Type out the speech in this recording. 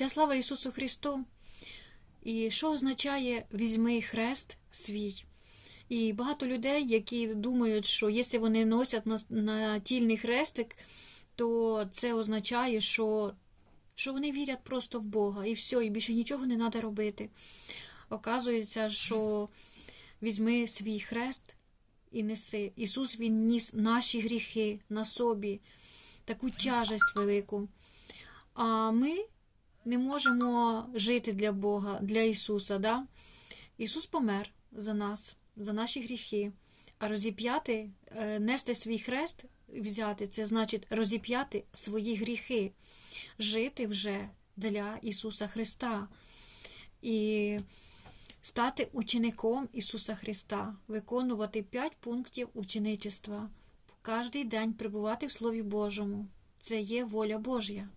Вся слава Ісусу Христу. І що означає візьми хрест свій? І багато людей, які думають, що якщо вони носять на, тільний хрестик, то це означає, що, що вони вірять просто в Бога, і все, і більше нічого не треба робити. Оказується, що візьми свій хрест і неси. Ісус Він ніс наші гріхи на собі, таку тяжесть велику. А ми не можемо жити для Бога, для Ісуса. Да? Ісус помер за нас, за наші гріхи. А розіп'яти, е, нести свій хрест, взяти, це значить розіп'яти свої гріхи, жити вже для Ісуса Христа. І стати учеником Ісуса Христа, виконувати п'ять пунктів ученичества, кожний день перебувати в Слові Божому. Це є воля Божя.